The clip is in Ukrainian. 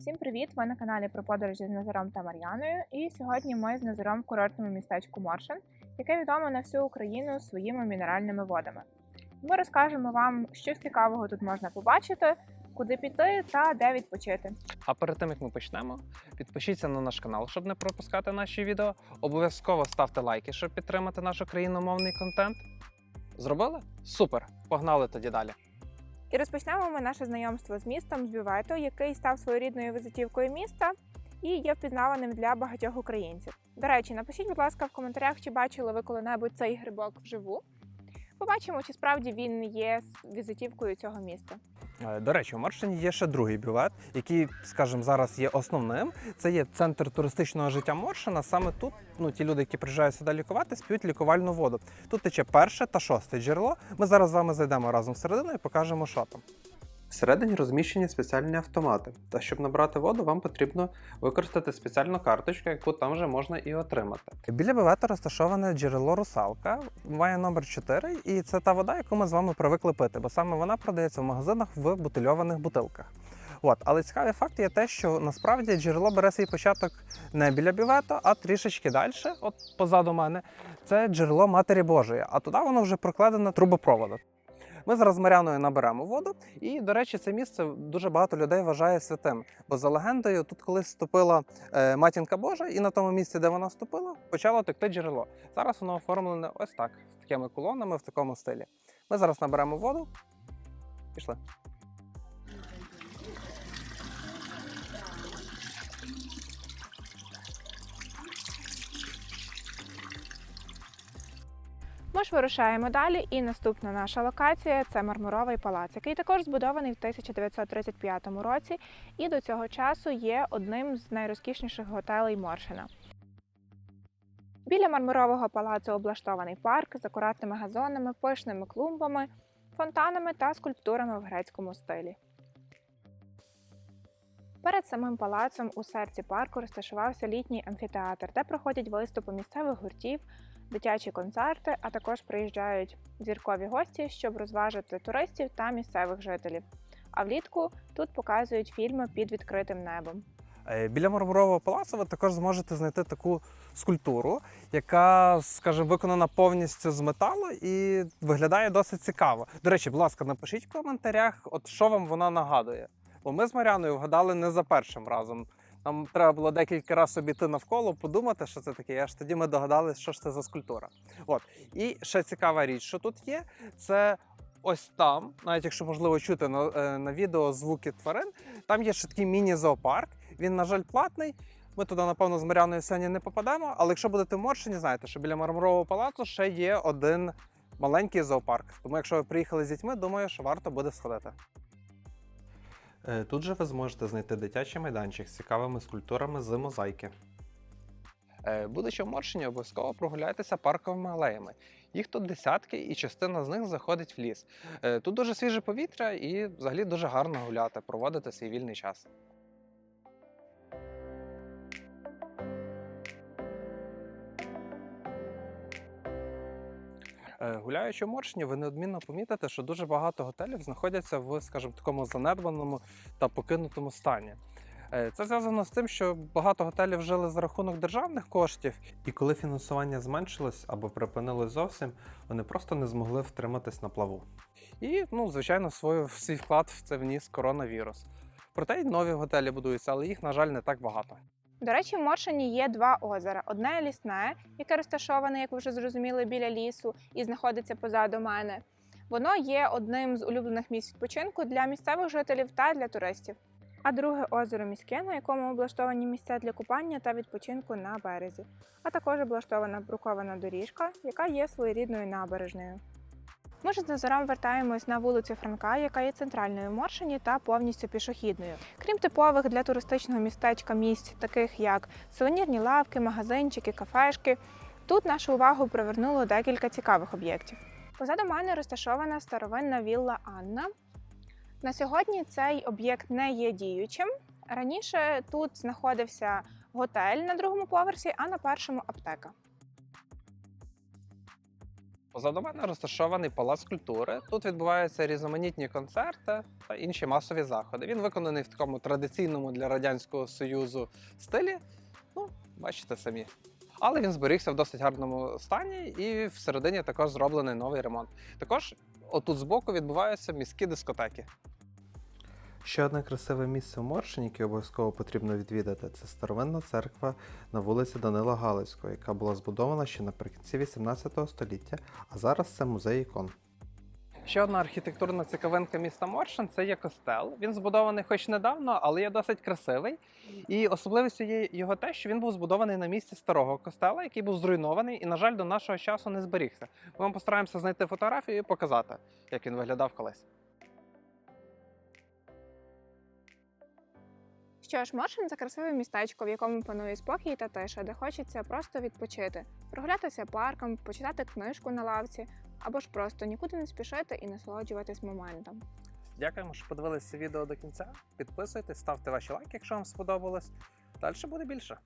Всім привіт! Ви на каналі про подорожі з Назаром та Мар'яною. І сьогодні ми з Назаром в курортному містечку Моршин, яке відоме на всю Україну своїми мінеральними водами. Ми розкажемо вам, що цікавого тут можна побачити, куди піти та де відпочити. А перед тим як ми почнемо, підпишіться на наш канал, щоб не пропускати наші відео. Обов'язково ставте лайки, щоб підтримати наш україномовний контент. Зробили? Супер! Погнали тоді далі. І розпочнемо ми наше знайомство з містом з Бювету, який став своєрідною візитівкою міста і є впізнаваним для багатьох українців. До речі, напишіть, будь ласка, в коментарях, чи бачили ви коли-небудь цей грибок вживу. Побачимо, чи справді він є візитівкою цього міста. Е, До речі, у Маршині є ще другий бювет, який, скажімо, зараз є основним. Це є центр туристичного життя Моршина. Саме тут ну, ті люди, які приїжджають сюди лікувати, сп'ють лікувальну воду. Тут тече перше та шосте джерело. Ми зараз з вами зайдемо разом всередину і покажемо, що там. Всередині розміщені спеціальні автомати. Та щоб набрати воду, вам потрібно використати спеціальну карточку, яку там вже можна і отримати. Біля бювету розташоване джерело русалка, має номер 4, і це та вода, яку ми з вами привикли пити, бо саме вона продається в магазинах в бутильованих бутилках. От, але цікавий факт є те, що насправді джерело бере свій початок не біля бювету, а трішечки далі, от позаду мене. Це джерело Матері Божої, а туди воно вже прокладено трубопроводом. Ми зараз Маряною наберемо воду, і, до речі, це місце дуже багато людей вважає святим. Бо за легендою, тут колись ступила е, матінка Божа, і на тому місці, де вона ступила, почало текти джерело. Зараз воно оформлене ось так, з такими колонами в такому стилі. Ми зараз наберемо воду. Пішли. Ми ж вирушаємо далі, і наступна наша локація це Мармуровий палац, який також збудований в 1935 році і до цього часу є одним з найрозкішніших готелей Моршина. Біля Мармурового палацу облаштований парк з акуратними газонами, пишними клумбами, фонтанами та скульптурами в грецькому стилі. Перед самим палацом у серці парку розташувався літній амфітеатр, де проходять виступи місцевих гуртів, дитячі концерти, а також приїжджають зіркові гості, щоб розважити туристів та місцевих жителів. А влітку тут показують фільми під відкритим небом. Е, Біля Мармурового палацу ви також зможете знайти таку скульптуру, яка, скажімо, виконана повністю з металу і виглядає досить цікаво. До речі, будь ласка, напишіть в коментарях, от що вам вона нагадує. Бо ми з Маряною вгадали не за першим разом. Нам треба було декілька разів обійти навколо, подумати, що це таке. Аж тоді ми догадалися, що ж це за скульптура. От і ще цікава річ, що тут є, це ось там, навіть якщо можливо чути на, е, на відео звуки тварин, там є ще такий міні-зоопарк. Він, на жаль, платний. Ми туди, напевно, з Маряною сьогодні не попадемо. Але якщо будете в Моршині, знаєте, що біля Мармурового палацу ще є один маленький зоопарк. Тому, якщо ви приїхали з дітьми, думаю, що варто буде сходити. Е, Тут же ви зможете знайти дитячий майданчик з цікавими скульптурами з мозаїки. Е, Будучи в Моршині, обов'язково прогуляйтеся парковими алеями. Їх тут десятки, і частина з них заходить в ліс. Е, Тут дуже свіже повітря і взагалі дуже гарно гуляти, проводити свій вільний час. Гуляючи в Моршині, ви неодмінно помітите, що дуже багато готелів знаходяться в, скажімо, такому занедбаному та покинутому стані. Е, Це зв'язано з тим, що багато готелів жили за рахунок державних коштів, і коли фінансування зменшилось або припинилось зовсім, вони просто не змогли втриматись на плаву. І, ну, звичайно, свою, свій вклад в це вніс коронавірус. Проте й нові готелі будуються, але їх, на жаль, не так багато. До речі, в Моршині є два озера: одне лісне, яке розташоване, як ви вже зрозуміли, біля лісу і знаходиться позаду мене. Воно є одним з улюблених місць відпочинку для місцевих жителів та для туристів. А друге озеро міське, на якому облаштовані місця для купання та відпочинку на березі, а також облаштована брукована доріжка, яка є своєрідною набережною. Ми ж з Назаром вертаємось на вулицю Франка, яка є центральною Моршині та повністю пішохідною. Крім типових для туристичного містечка місць, таких як сувенірні лавки, магазинчики, кафешки, тут нашу увагу привернуло декілька цікавих об'єктів. Позаду мене розташована старовинна вілла Анна. На сьогодні цей об'єкт не є діючим. Раніше тут знаходився готель на другому поверсі, а на першому аптека. Позаду мене розташований палац культури. Тут відбуваються різноманітні концерти та інші масові заходи. Він виконаний в такому традиційному для радянського союзу стилі. Ну, бачите самі. Але він зберігся в досить гарному стані, і всередині також зроблений новий ремонт. Також отут збоку відбуваються міські дискотеки. Ще одне красиве місце в Моршині, яке обов'язково потрібно відвідати, це старовинна церква на вулиці Данила Галицького, яка була збудована ще наприкінці 18 століття, а зараз це музей ікон. Ще одна архітектурна цікавинка міста Моршин це є костел. Він збудований хоч недавно, але є досить красивий. І особливістю є його те, що він був збудований на місці старого костела, який був зруйнований і, на жаль, до нашого часу не зберігся. Ми вам постараємося знайти фотографію і показати, як він виглядав колись. Що ж, Моршин це красиве містечко, в якому панує спокій та тиша, де хочеться просто відпочити, прогулятися парком, почитати книжку на лавці, або ж просто нікуди не спішити і насолоджуватись моментом. Дякуємо, що подивилися відео до кінця. Підписуйтесь, ставте ваші лайки, якщо вам сподобалось. Далі буде більше.